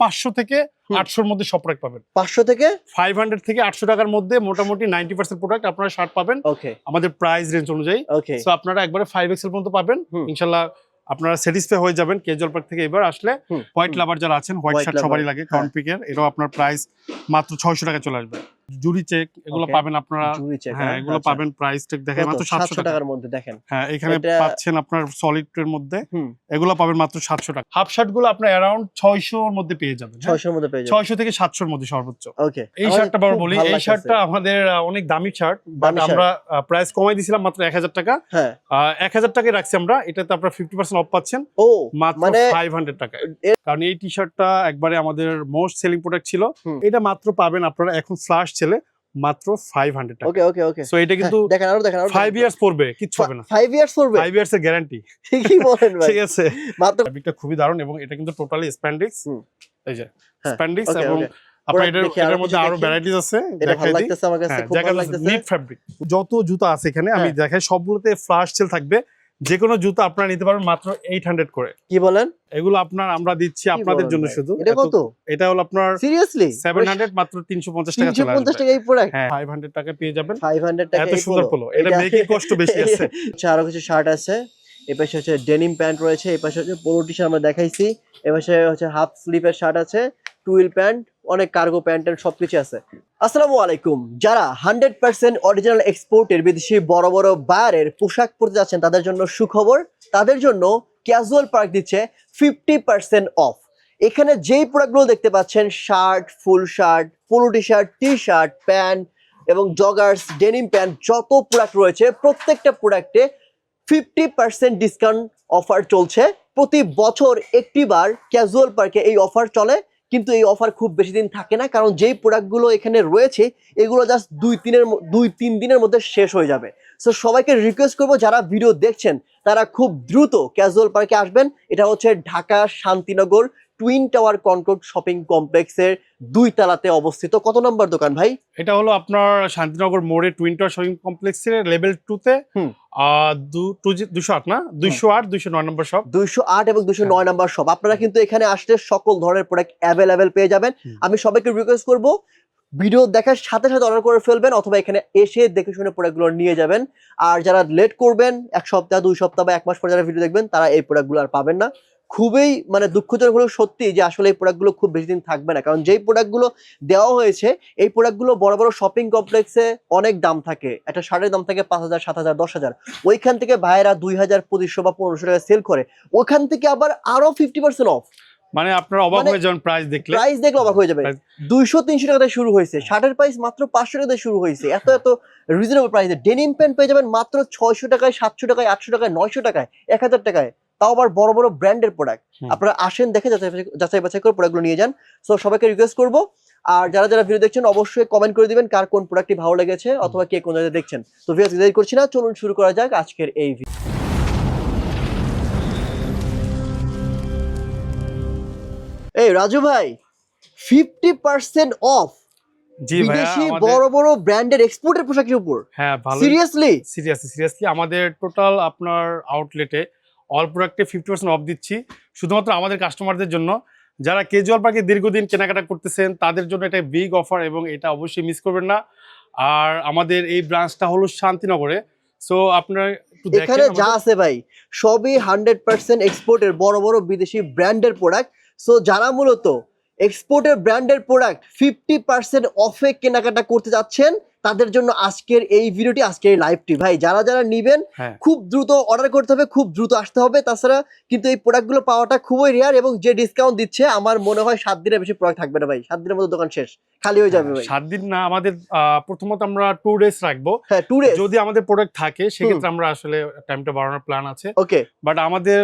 পাঁচশো থেকে আটশোর মধ্যে সব প্রোডাক্ট পাবেন। পাঁচশো থেকে? ফাইভ হান্ড্রেড থেকে আটশো টাকার মধ্যে মোটামুটি নাইনটি পার্সেন্ট প্রোডাক্ট আপনারা শার্ট পাবেন। ওকে আমাদের প্রাইস রেঞ্জ অনুযায়ী। ওকে তো আপনারা একবারে ফাইভ এক্সেল পর্যন্ত পাবেন। ইনশাল্লাহ আপনারা স্যাটিসফাই হয়ে যাবেন কে পার্ক থেকে এবার আসলে হোয়াইট লাভার যারা আছেন হোয়াইট শার্ট সবারই লাগে হ্যাঁ। কাউন্ট পিকের এটাও আপনার প্রাইস মাত্র ছয়শো টাকা চলে আসবে। জুরি চেক এগুলো পাবেন আপনারা। check, হ্যাঁ এগুলো আচ্ছা। পাবেন প্রাইস টেক দেখে কত? মাত্র 700 টাকার মধ্যে দেখেন। হ্যাঁ এখানে পাচ্ছেন আপনার সলিড এর মধ্যে। এগুলো পাবেন মাত্র সাতশো টাকা। হাফ শার্টগুলো আপনার অ্যারাউন্ড ছয়শোর মধ্যে পেয়ে যাবেন হ্যাঁ? ছয়শোর মধ্যে পেয়ে যাবেন। ছয়শো থেকে সাতশোর মধ্যে সর্বোচ্চ। ওকে এই শার্টটা বড় বলি এই শার্টটা আমাদের অনেক দামি শার্ট বাট আমরা প্রাইস কমাই দিয়েছিলাম মাত্র এক হাজার টাকা। হ্যাঁ। এক হাজার টাকায় রাখছি আমরা এটাতে আপনারা ফিফটি পার্সেন্ট অফ পাচ্ছেন। ও মাত্র মানে ফাইভ হান্ড্রেড টাকায়। কারণ এই টি শার্টটা একবারে আমাদের মোস্ট সেলিং প্রোডাক্ট ছিল। এটা মাত্র পাবেন আপনারা এখন ফ্লাশ ছেলে মাত্র ফাইভ হান্ড্রেড টাকা। ওকে ওকে ওকে সো এটা কিন্তু দেখেন আরও দেখেন আরও ফাইভ ইয়ার্স পড়বে কিচ্ছু হবে না। ফাইভ ইয়ার্স পড়বে? ফাইভ ইয়ার্স এর গ্যারান্টি বলেন ভাই। ঠিক আছে। মাত্র ফ্যাব্রিকটা খুবই দারুণ এবং এটা কিন্তু টোটালি স্প্যান্ডিক্স এই যে হ্যাঁ, স্প্যান্ডিক্স এবং. আপনার এটার এটার মধ্যে আরও ভ্যারাইটিস আছে এটা ভালো লাগতেছে আমার কাছে হ্যাঁ, খুব ভালো লাগতেছে। নিট ফ্যাব্রিক যত জুতা আছে এখানে আমি হ্যাঁ। দেখাই সবগুলোতে ফ্লাশ সেল থাকবে। যে কোনো জুতা আপনারা নিতে পারবেন মাত্র এইট হান্ড্রেড করে। কি বলেন? এগুলো আপনার আমরা দিচ্ছি আপনাদের জন্য শুধু। এটা কত? এটা হলো আপনার সিরিয়াসলি সেভেন হান্ড্রেড মাত্র তিনশো পঞ্চাশ টাকা চলে পঞ্চাশ আসবে টাকা এই প্রোডাক্ট হ্যাঁ ফাইভ হান্ড্রেড টাকা পেয়ে যাবেন। ফাইভ হান্ড্রেড টাকা এত সুন্দর। পলো এটা মেকি কষ্ট বেশি আছে। হচ্ছে আরও কিছু শার্ট আছে। এই পাশে হচ্ছে ডেনিম প্যান্ট রয়েছে এই পাশে হচ্ছে পোলো টি শার্ট আমরা দেখাইছি। এই পাশে হচ্ছে হাফ স্লিভের শার্ট আছে টুইল প্যান্ট অনেক কার্গো প্যান্ট ট্যান্ট সবকিছু আছে। আসসালামু আলাইকুম। যারা হান্ড্রেড পার্সেন্ট অরিজিনাল এক্সপোর্টের বিদেশি বড় বড় বায়ারের পোশাক পরতে যাচ্ছেন, তাদের জন্য সুখবর, তাদের জন্য ক্যাজুয়াল পার্ক দিচ্ছে ফিফটি পার্সেন্ট অফ এখানে যেই প্রোডাক্টগুলো দেখতে পাচ্ছেন shirt full shirt polo T shirt T shirt pant এবং জগার্স ডেনিম প্যান্ট যত প্রোডাক্ট রয়েছে, প্রত্যেকটা প্রোডাক্টে ফিফটি পার্সেন্ট ডিসকাউন্ট অফার চলছে। প্রতি বছর একটিবার ক্যাজুয়াল পার্কে এই অফার চলে। কিন্তু এই অফার খুব বেশি দিন থাকে না, কারণ যেই প্রোডাক্টগুলো এখানে রয়েছে, এগুলো জাস্ট দুই তিনের দুই তিন দিনের মধ্যে শেষ হয়ে যাবে। সো সবাইকে রিকোয়েস্ট করব, যারা ভিডিও দেখছেন, তারা খুব দ্রুত ক্যাজুয়াল পার্কে আসবেন। এটা হচ্ছে Dhaka Shantinagar twin tower Concord shopping কমপ্লেক্সের দুই তালাতে অবস্থিত। কত নম্বর দোকান ভাই? এটা হলো আপনার শান্তিনগর মোড়ে টুইন টাওয়ার শপিং কমপ্লেক্সের লেভেল টু তে। দুশো আট না? দুইশো আট দুইশো নয় নম্বর শপ দুইশো আট এবং দুইশো হ্যাঁ। নয় নাম্বার শপ আপনারা কিন্তু এখানে আসলে সকল ধরনের প্রোডাক্ট অ্যাভেলেবেল পেয়ে যাবেন। আমি সবাইকে রিকোয়েস্ট করব ভিডিও দেখার সাথে সাথে অর্ডার করে ফেলবেন অথবা এখানে এসে দেখে শুনে প্রোডাক্টগুলো নিয়ে যাবেন। আর যারা লেট করবেন এক সপ্তাহ দুই সপ্তাহ বা এক মাস পর যারা ভিডিও দেখবেন তারা এই প্রোডাক্টগুলো আর পাবেন না। খুবই মানে দুঃখজনক হলেও সত্যি যে আসলে এই প্রোডাক্টগুলো খুব বেশি দিন থাকবে না। কারণ যেই প্রোডাক্টগুলো দেওয়া হয়েছে এই প্রোডাক্টগুলো বড় বড় শপিং কমপ্লেক্সে অনেক দাম থাকে। একটা শার্টের দাম থাকে পাঁচ হাজার সাত হাজার দশ হাজার। ওইখান থেকে ভাইয়েরা দুই হাজার পঁচিশশো বা পনেরোশো টাকা সেল করে। ওখান থেকে আবার আরও ফিফটি পার্সেন্ট অফ মানে আপনারা অবাক মানে- হয়ে যাবেন প্রাইস দেখলে। প্রাইস দেখলে অবাক হয়ে যাবে দুইশো তিনশো টাকাতে শুরু হয়েছে। শার্টের প্রাইস মাত্র পাঁচশো টাকাতে শুরু হয়েছে। এত এত রিজনেবল প্রাইসে ডেনিম প্যান্ট পেয়ে যাবেন মাত্র ছয়শো টাকায় সাতশো টাকায় আটশো টাকায় নয়শো টাকায় এক হাজার টাকায়। তাও আবার বড় বড় ব্র্যান্ডের প্রোডাক্ট। আপনারা আসেন দেখে যাচাই বাছাই- করে প্রোডাক্টগুলো নিয়ে যান। সো সবাইকে রিকোয়েস্ট করব। আর যারা যারা ভিডিও দেখছেন অবশ্যই কমেন্ট করে দিবেন কার কোন প্রোডাক্টটি ভালো লেগেছে অথবা কে কোন জায়গায় দেখছেন। তো ভিডিও দেরি করছি না চলুন শুরু করা যাক আজকের এই ভিডিও এই রাজু ভাই ফিফটি পার্সেন্ট অফ জি বিদেশি বড় বড় ব্র্যান্ডের এক্সপোর্টের পোশাকের উপর। হ্যাঁ ভালো। সিরিয়াসলি সিরিয়াসলি সিরিয়াসলি আমাদের টোটাল আপনার আউটলেটে অল প্রোডাক্টে ফিফটি পার্সেন্ট অফ দিচ্ছি। শুধুমাত্র আমাদের কাস্টমারদের জন্য। যারা কেজুয়াল পার্কে দীর্ঘদিন কেনাকাটা করতেছেন তাদের জন্য এটা বিগ অফার এবং এটা অবশ্যই মিস করবেন না। আর আমাদের এই ব্রাঞ্চটা হলো শান্তিনগরে। সো আপনারা এখানে যা আছে ভাই সবই হান্ড্রেড পার্সেন্ট এক্সপোর্টের বড় বড় বিদেশি ব্র্যান্ডের প্রোডাক্ট সো যারা মূলত এক্সপোর্টের ব্র্যান্ডের প্রোডাক্ট ফিফটি পার্সেন্ট অফে কেনাকাটা করতে যাচ্ছেন তাদের জন্য আজকের এই ভিডিওটি আজকের এই লাইভটি ভাই যারা যারা নিবেন হ্যাঁ। খুব দ্রুত অর্ডার করতে হবে খুব দ্রুত আসতে হবে। তাছাড়া কিন্তু এই প্রোডাক্টগুলো পাওয়াটা খুবই রেয়ার এবং যে ডিসকাউন্ট দিচ্ছে আমার মনে হয় সাত দিনের বেশি প্রোডাক্ট থাকবে না ভাই। সাত দিনের মধ্যে দোকান শেষ খালি হয়ে যাবে ভাই। সাত দিন না আমাদের প্রথমত আমরা টু ডেজ রাখব। হ্যাঁ টু ডেজ যদি আমাদের প্রোডাক্ট থাকে সেক্ষেত্রে আমরা আসলে টাইমটা বাড়ানোর প্ল্যান আছে। ওকে বাট আমাদের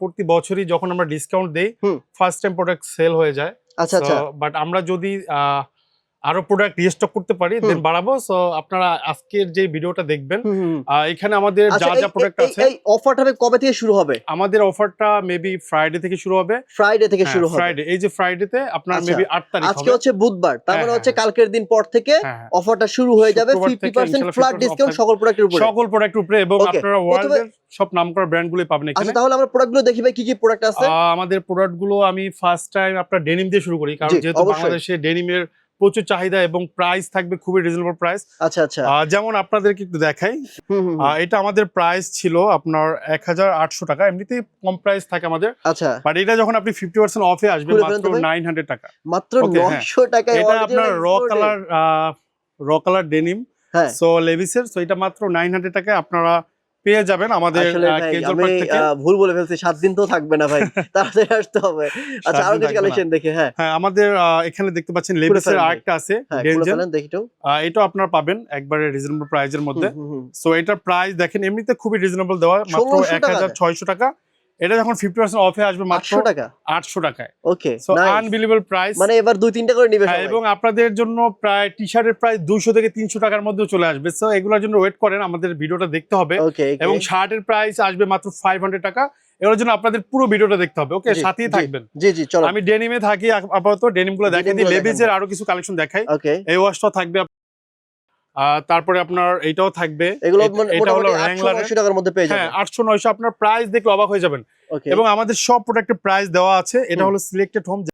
প্রতি বছরই যখন আমরা ডিসকাউন্ট দেই। ফার্স্ট টাইম প্রোডাক্ট সেল হয়ে যায়। আচ্ছা আচ্ছা। বাট আমরা যদি আহ, আরও প্রোডাক্ট রিস্টক করতে পারি দেন বাড়াবো। সো আপনারা আজকের যে ভিডিওটা দেখবেন এখানে আমাদের আচ্ছা, যা যা প্রোডাক্ট আছে এই অফারটা কবে থেকে শুরু হবে? আমাদের অফারটা মেবি ফ্রাইডে থেকে শুরু হবে। ফ্রাইডে থেকে শুরু হবে। ফ্রাইডে এই যে ফ্রাইডেতে আপনার আচ্ছা, মেবি আট তারিখ আজকে হচ্ছে বুধবার তার হ্যাঁ, মানে হ্যাঁ, হচ্ছে হ্যাঁ। কালকের দিন পর থেকে হ্যাঁ, হ্যাঁ। অফারটা শুরু হয়ে যাবে শুক্রবার ফিফটি পার্সেন্ট ফ্ল্যাট 50% ডিসকাউন্ট সকল প্রোডাক্টের উপরে। সকল প্রোডাক্টের উপরে এবং আপনারা ওয়ার্ল্ডের সব নামকরা ব্র্যান্ডগুলোই পাবেন এখানে। আচ্ছা তাহলে আমরা প্রোডাক্টগুলো দেখি ভাই কি কি প্রোডাক্ট আছে? আমাদের প্রোডাক্টগুলো আমি ফার্স্ট টাইম আপনার ডেনিম দিয়ে শুরু করি কারণ যেহেতু। বাংলাদেশে ডেনিমের প্রচুর চাহিদা এবং প্রাইস থাকবে খুবই রিজনেবল প্রাইস আচ্ছা আচ্ছা। যেমন আপনাদেরকে একটু দেখাই এটা আমাদের প্রাইস ছিল আপনার এক হাজার আটশো টাকা এমনিতেই কম প্রাইস থাকে আমাদের। আচ্ছা। বাট এটা যখন আপনি ফিফটি পার্সেন্ট অফে আসবে মাত্র নাইন হান্ড্রেড টাকা। মাত্র হ্যাঁ। এটা আপনার র। কালার র কালার ডেনিম হ্যাঁ। সো লেভিসের সো এটা মাত্র নাইন হান্ড্রেড টাকায় আপনারা পেয়ে যাবেন আমাদের ভুল বলে ফেলছি সাত দিন তো থাকবে না ভাই তাড়াতাড়ি আসতে হবে। আচ্ছা আরও কিছু কালেকশন দেখে হ্যাঁ। হ্যাঁ আমাদের এখানে দেখতে পাচ্ছেন লেভিস এর আরেকটা আছে দেখি তো এটাও আপনারা পাবেন একবারে রিজনেবল প্রাইজের মধ্যে। সো এটার প্রাইস দেখেন এমনিতে খুবই রিজনেবল দেওয়া মাত্র 1600 এক হাজার ছয়শো টাকা। এটা যখন ফিফটি পার্সেন্ট অফে আসবে মাত্র আটশো টাকা। আটশো টাকায়। ওকে সো আনবিলিভেবল প্রাইস মানে এবার দুই তিনটা করে নিবে হ্যাঁ এবং আপনাদের জন্য প্রায় টি শার্টের প্রাইস দুইশো থেকে তিনশো টাকার মধ্যে চলে আসবে। সো এগুলোর জন্য ওয়েট করেন আমাদের ভিডিওটা দেখতে হবে। এবং শার্টের প্রাইস আসবে মাত্র ফাইভ হান্ড্রেড টাকা। এগুলোর জন্য আপনাদের পুরো ভিডিওটা দেখতে হবে। ওকে সাথেই থাকবেন। জি জি চলো। আমি ডেনিমে থাকি আপাতত ডেনিমগুলো দেখাই দিই লেভিজের আরও কিছু কালেকশন দেখাই। ওকে এই ওয়াশটা থাকবে তারপরে আপনার এইটাও থাকবে। এগুলো এটা- মানে হলো আটশো নয়শো টাকার মধ্যে পেয়ে হ্যাঁ যাবে আটশো নয়শো আপনার প্রাইস দেখলে অবাক হয়ে যাবেন। এবং আমাদের সব প্রোডাক্টের প্রাইস দেওয়া আছে। এটা। হলো সিলেক্টেড হোম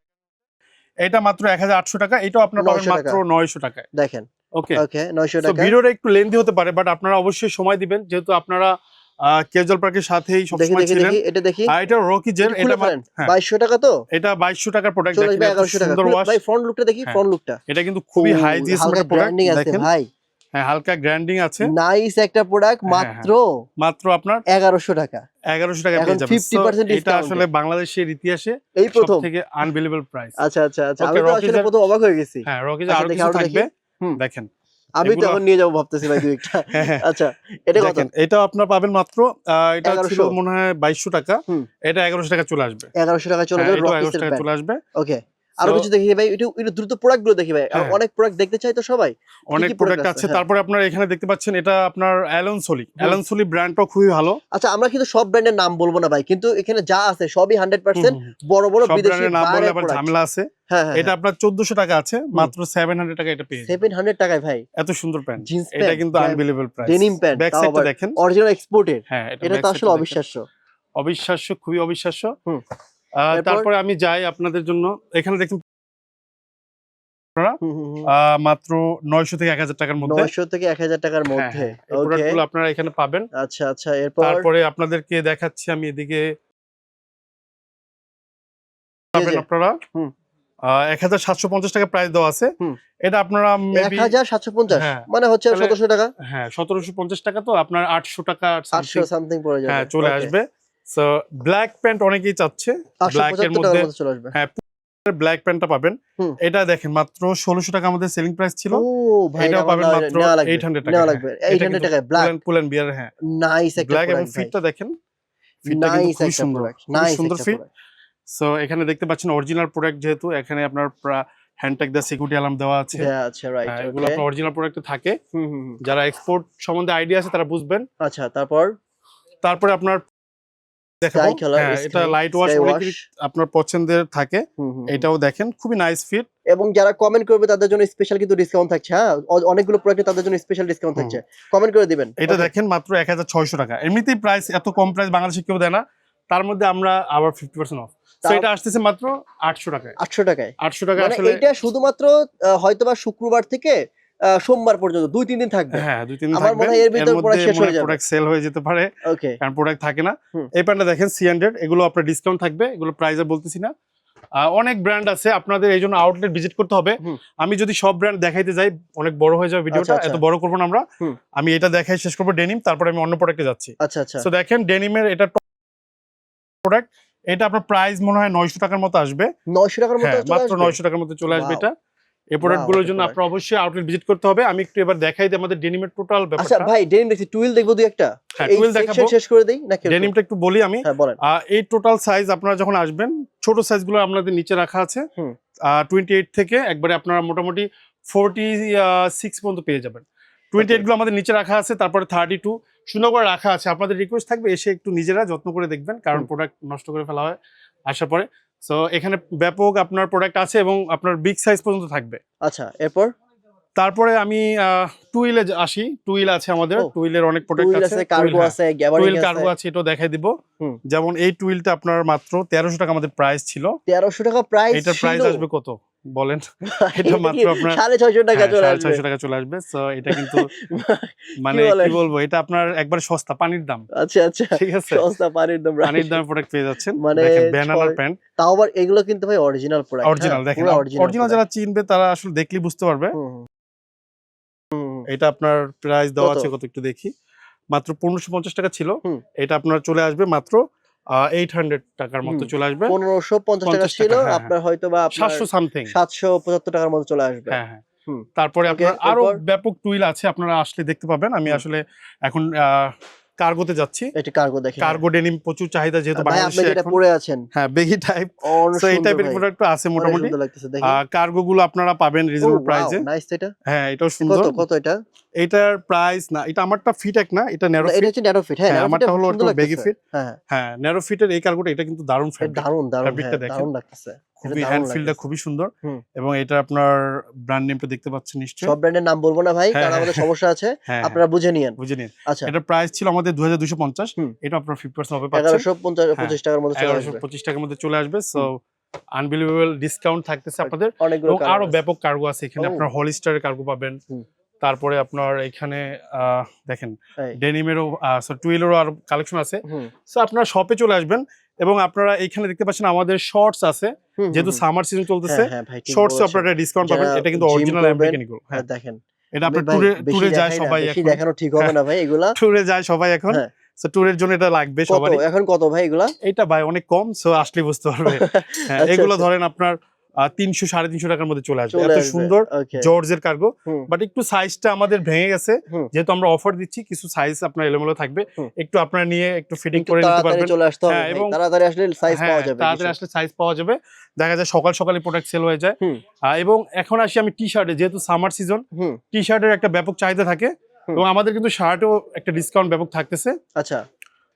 এটা মাত্র এক হাজার আটশো টাকা এটাও আপনার পাবেন মাত্র নয়শো টাকায়। দেখেন। ওকে ওকে টাকা। ভিডিওটা একটু লেন্দি হতে পারে বাট আপনারা অবশ্যই সময় দিবেন যেহেতু আপনারা কেজল পার্কের সাথেই সবসময় ছিলেন। এটা দেখি। আর এটা রকি জেল এটা এটা হ্যাঁ। টাকা তো? এটা টাকার প্রোডাক্ট দেখেন এত এগারোশো টাকা। সুন্দর ওয়াশ ভাই ফ্রন্ট লুকটা দেখি হ্যাঁ। ফ্রন্ট লুকটা এটা কিন্তু খুবই হাই হালকা প্রোডাক্ট দেখেন। ভাই। হ্যাঁ হালকা গ্র্যান্ডিং আছে। নাইস একটা প্রোডাক্ট হ্যাঁ, মাত্র মাত্র আপনার এগারোশো টাকা। এগারোশো টাকা পেয়ে যাবেন। এটা আসলে বাংলাদেশের ইতিহাসে এই প্রথম। থেকে আনবিলিভেবল প্রাইস আচ্ছা আচ্ছা আচ্ছা। আমি তো আসলে প্রথম অবাক হয়ে গেছি। হ্যাঁ রকি আচ্ছা, আরও কিছু থাকবে? দেখেন। আমি তো এখন নিয়ে যাব ভাবতেছি ভাই দুই একটা। হ্যাঁ, হ্যাঁ। আচ্ছা এটা কত? দেখেন এটা আপনার পাবেন মাত্র এটা ছিল মনে হয় বাইশশো টাকা। এটা এগারোশো টাকা চলে আসবে। এগারোশো টাকা চলে হ্যাঁ, টাকা চলে আসবে। ওকে আরও কিছু দেখি ভাই একটু একটু দ্রুত প্রোডাক্টগুলো দেখি ভাই। হ্যাঁ। অনেক প্রোডাক্ট দেখতে চাই তো সবাই? অনেক প্রোডাক্ট আছে? হ্যাঁ। তারপরে আপনার এখানে দেখতে পাচ্ছেন এটা আপনার অ্যালন সোলি অ্যালন সোলি খুবই ভালো। আচ্ছা আমরা কিন্তু সব ব্র্যান্ডের নাম বলব না ভাই কিন্তু এখানে যা আছে সবই হান্ড্রেড পার্সেন্ট হুম, হুম, বড় বড় বিদেশি নাম বললে বাইরের আবার ঝামেলা আছে। হ্যাঁ এটা আপনার চোদ্দশো টাকা আছে মাত্র সেভেন হান্ড্রেড টাকা এটা পেয়ে যাবেন। সেভেন হান্ড্রেড টাকায় ভাই। এত সুন্দর প্যান্ট। জিন্স এটা কিন্তু unbelievable price Denim pant, back সাইডটা দেখেন। অরিজিনাল এক্সপোর্টেড হ্যাঁ এটা তো আসলে অবিশ্বাস্য। অবিশ্বাস্য খুবই অবিশ্বাস্য? তারপরে আমি যাই আপনাদের জন্য। এখানে দেখুন মাত্র নয়শো থেকে এক হাজার টাকার মধ্যে। নয়শো থেকে এক হাজার টাকার হ্যাঁ, মধ্যে। হ্যাঁ, আপনারা এখানে পাবেন। আচ্ছা আচ্ছা এরপর? তারপরে আপনাদেরকে দেখাচ্ছি আমি এদিকে। পাবেন যে। আপনারা। এক হাজার সাতশো পঞ্চাশ টাকা প্রাইস দেওয়া আছে। এটা আপনারা এক হাজার সাতশো পঞ্চাশ? হ্যাঁ। মানে হচ্ছে সতেরোশো টাকা? হ্যাঁ সতেরোশো পঞ্চাশ টাকা তো আপনার আটশো টাকা আটশো সামথিং পড়ে যাবে। হ্যাঁ চলে আসবে। সো ব্ল্যাক প্যান্ট অনেকেই চাচ্ছে। ব্ল্যাক এর মধ্যে হ্যাঁ ব্ল্যাক প্যান্টটা পাবেন। এটা দেখেন মাত্র ষোলোশো টাকা আমাদের সেলিং প্রাইস ছিল। এটাও পাবেন মাত্র লাগবে, 800 টাকা, এইট হান্ড্রেড টাকায় পুলেন বিয়ার হ্যাঁ। নাইস ব্ল্যাক এবং ফিটটা দেখেন। ফিটটা কিন্তু খুবই সুন্দর। নাইস সুন্দর ফিট সো এখানে দেখতে পাচ্ছেন অরিজিনাল প্রোডাক্ট যেহেতু এখানে আপনার হ্যান্ডট্যাগ দেওয়া সিকিউরিটি অ্যালার্ম দেওয়া আছে। আচ্ছা রাইট হ্যাঁ, এগুলো আপনার অরিজিনাল প্রোডাক্টে থাকে। যারা এক্সপোর্ট সম্বন্ধে আইডিয়া আছে তারা বুঝবেন। আচ্ছা তারপর? তারপরে আপনার দেখাবো স্কাই কালার হ্যাঁ এটা লাইট ওয়াশ আপনার পছন্দের থাকে এটাও দেখেন খুবই নাইস ফিট এবং যারা কমেন্ট করবে তাদের জন্য স্পেশাল কিন্তু ডিসকাউন্ট থাকছে হ্যাঁ? অনেকগুলো প্রোডাক্টে তাদের জন্য স্পেশাল ডিসকাউন্ট থাকছে। কমেন্ট করে দিবেন। এটা দেখেন মাত্র এক হাজার ছয়শো টাকা। এমনিতেই প্রাইস এত কম প্রাইস বাংলাদেশে কেউ দেয় না তার মধ্যে আমরা আবার ফিফটি পার্সেন্ট অফ এটা আসতেছে মাত্র আটশো টাকায়। আটশো টাকায়। আটশো টাকা মানে আসলে এইটা শুধুমাত্র হয়তোবা শুক্রবার থেকে সোমবার পর্যন্ত দুই তিন দিন থাকবে। হ্যাঁ দুই তিন দিন আমার মনে হয় এর ভিতর product শেষ হয়ে যাবে। প্রোডাক্ট সেল হয়ে যেতে পারে ওকে। কারণ প্রোডাক্ট থাকে না। এই প্যান্টটা দেখেন সি হান্ড্রেড এগুলো আপনার ডিসকাউন্ট থাকবে এগুলো প্রাইসে বলতেছি না। অনেক ব্র্যান্ড আছে আপনাদের এই জন্য আউটলেট ভিজিট করতে হবে। আমি যদি সব ব্র্যান্ড দেখাইতে যাই অনেক বড় হয়ে যাবে ভিডিওটা আচ্ছা, আচ্ছা। এত বড় করব না আমরা। আমি এটা দেখাই শেষ করব ডেনিম তারপরে আমি অন্য প্রোডাক্টে যাচ্ছি। আচ্ছা আচ্ছা। তো দেখেন ডেনিমের এটা প্রোডাক্ট এটা আপনার প্রাইস মনে হয় নয়শো টাকার মতো আসবে। নয়শো টাকার মতো হ্যাঁ মাত্র? নয়শো টাকার মতো চলে আসবে এটা। এই প্রোডাক্টগুলোর জন্য। আপনার অবশ্যই আউটলেট ভিজিট করতে হবে। আমি একটু এবার দেখাই দিই আমাদের ডেনিমের টোটাল আচ্ছা ব্যাপারটা। ভাই ডেনিম দেখছি টুইল দেখব দুই একটা? হ্যাঁ এই দেখাবো। শেষ করে দেই? নাকি ডেনিমটা একটু বলি আমি। হ্যাঁ এই টোটাল সাইজ আপনারা যখন আসবেন ছোট সাইজগুলো আপনাদের নিচে রাখা আছে। হুম। টোয়েন্টি এইট থেকে একবারে আপনারা মোটামুটি ফোরটি সিক্স পর্যন্ত পেয়ে যাবেন। টোয়েন্টি এইটগুলো আমাদের নিচে রাখা আছে তারপরে থার্টি টু সুন্দর করে রাখা আছে। আপনাদের রিকোয়েস্ট থাকবে এসে একটু নিজেরা যত্ন করে দেখবেন কারণ প্রোডাক্ট নষ্ট করে ফেলা হয় আসার পরে। সো এখানে ব্যাপক আপনার প্রোডাক্ট আছে এবং আপনার বিগ সাইজ পর্যন্ত থাকবে। আচ্ছা এরপর? তারপরে আমি টু হুইলে আসি। টু হুইল আছে আমাদের। টু হুইলের অনেক প্রোডাক্ট আছে। কার্গো আছে টুইল আছে। কার্গো আছে এটা দেখাই দিব। যেমন এই টু হুইলটা আপনার মাত্র 1300 টাকা আমাদের প্রাইস ছিল। 1300 টাকা প্রাইস এটার প্রাইস আসবে কত? বলেন। এটা মাত্র আপনার- সাড়ে ছয়শো টাকা হ্যাঁ, চলে আসবে। ছয়শো টাকা চলে আসবে। সো এটা কিন্তু মানে কি বলব এটা আপনার একবার সস্তা পানির দাম। আচ্ছা আচ্ছা। ঠিক আছে? সস্তা পানির দাম পানির দামে প্রোডাক্ট পেয়ে যাচ্ছেন। মানে ব্যানানার প্যান্ট তাও আবার এগুলো কিন্তু ভাই অরিজিনাল প্রোডাক্ট অরিজিনাল দেখেন অরিজিনাল যারা চিনবে তারা আসলে দেখলেই বুঝতে পারবে। এটা আপনার প্রাইস দেওয়া আছে কত একটু দেখি। মাত্র পনেরোশো পঞ্চাশ টাকা ছিল। এটা আপনার চলে আসবে মাত্র এইট হান্ড্রেড টাকার মতো চলে আসবে। পনেরোশো পঞ্চাশ টাকা ছিল হ্যাঁ, আপনার হয়তো বা সাতশো সামথিং সাতশো পঁচাত্তর টাকার মতো চলে আসবে। হ্যাঁ হ্যাঁ। তারপরে আপনার আরও ব্যাপক টুইল আছে আপনারা আসলে দেখতে পাবেন। আমি আসলে এখন কার্গোতে যাচ্ছি। এটা কার্গো দেখেন কার্গো ডেনিম প্রচুর চাহিদা যেহেতু ভাই আপনি যেটা পরে আছেন। হ্যাঁ বেগি টাইপ তো এই টাইপের প্রোডাক্ট আছে মোটামুটি। কার্গো গুলো আপনারা পাবেন রিজনেবল প্রাইসে নাইস এটা। হ্যাঁ এটাও সুন্দর। কত এটা? এটার প্রাইস না এটা আমারটা ফিট এক না এটা ন্যারো এটা ফিট হচ্ছে ন্যারো ফিট হ্যাঁ হ্যাঁ, আমারটা হলো একটু লাগতেছে। fit। হ্যাঁ হ্যাঁ। ন্যারো ফিটের এই কার্গোটা এটা কিন্তু দারুণ ফ্যাব্রিক দারুণ fabric-টা হ্যাঁ, দেখেন। লাগতেছে। খুবই দারুণ হ্যান্ড ফিলটা লাগতেছে। খুবই সুন্দর। এবং এটা আপনার ব্র্যান্ড নেমটা দেখতে পাচ্ছেন নিশ্চয়ই। সব ব্র্যান্ডের নাম বলব না ভাই হ্যাঁ, কারণ হ্যাঁ, আমাদের সমস্যা আছে। হ্যাঁ আপনারা বুঝে নিয়েন। বুঝে নিন। আচ্ছা। এটার প্রাইস ছিল আমাদের দুই হাজার দুশো পঞ্চাশ। হুম। এটা আপনার ফিফটি পার্সেন্ট হবে পাচ্ছেন। টাকার মতো চলে আসবে। পঁচিশ টাকার মধ্যে চলে আসবে। সো আনবিলিভেবল ডিসকাউন্ট থাকতেছে আপনাদের। এবং আরও ব্যাপক কার্গো আছে। এখানে। আপনার হলিস্টারের কার্গো পাবেন। তারপরে আপনার এখানে দেখেন ডেনিমেরও টুয়েলেরও আর কালেকশন আছে। সো আপনারা শপে চলে আসবেন। এবং আপনারা এখানে দেখতে পাচ্ছেন আমাদের শর্টস আছে যেহেতু সামার সিজন চলতেছে হ্যাঁ, হ্যাঁ, শর্টস আপনারা ডিসকাউন্ট পাবেন এটা কিন্তু অরিজিনাল আমেরিকান এগুলো হ্যাঁ। হ্যাঁ, দেখেন। এটা আপনারা টুরে ট্যুরে ট্যুরে যায় সবাই এখন। দেখানো ঠিক হবে না ভাই এগুলা। ট্যুরে যায় সবাই এখন। হ্যাঁ। সো ট্যুরের জন্য এটা লাগবে সবারই। এখন কত ভাই এগুলা? এটা ভাই অনেক কম সো আসলে বুঝতে পারবে। হ্যাঁ আচ্ছা, এগুলো আচ্ছা। ধরেন আপনার তিনশো সাড়ে তিনশো টাকার মধ্যে চলে আসবে। এত সুন্দর জর্জের কার্গো বাট একটু সাইজটা আমাদের ভেঙে গেছে। যেহেতু আমরা অফার দিচ্ছি কিছু সাইজ আপনার এলোমেলো থাকবে। একটু আপনারা নিয়ে একটু ফিটিং করে নিতে পারবেন। হ্যাঁ, এবং- তাড়াতাড়ি আসলে সাইজ হ্যাঁ পাওয়া যাবে তাড়াতাড়ি আসলে সাইজ পাওয়া যাবে। দেখা যায় সকাল সকালে প্রোডাক্ট সেল হয়ে যায়। এবং এখন আসি আমি টি শার্টে যেহেতু সামার সিজন টি শার্টের একটা ব্যাপক চাহিদা থাকে। এবং আমাদের কিন্তু শার্টেও একটা ডিসকাউন্ট ব্যাপক থাকতেছে। আচ্ছা।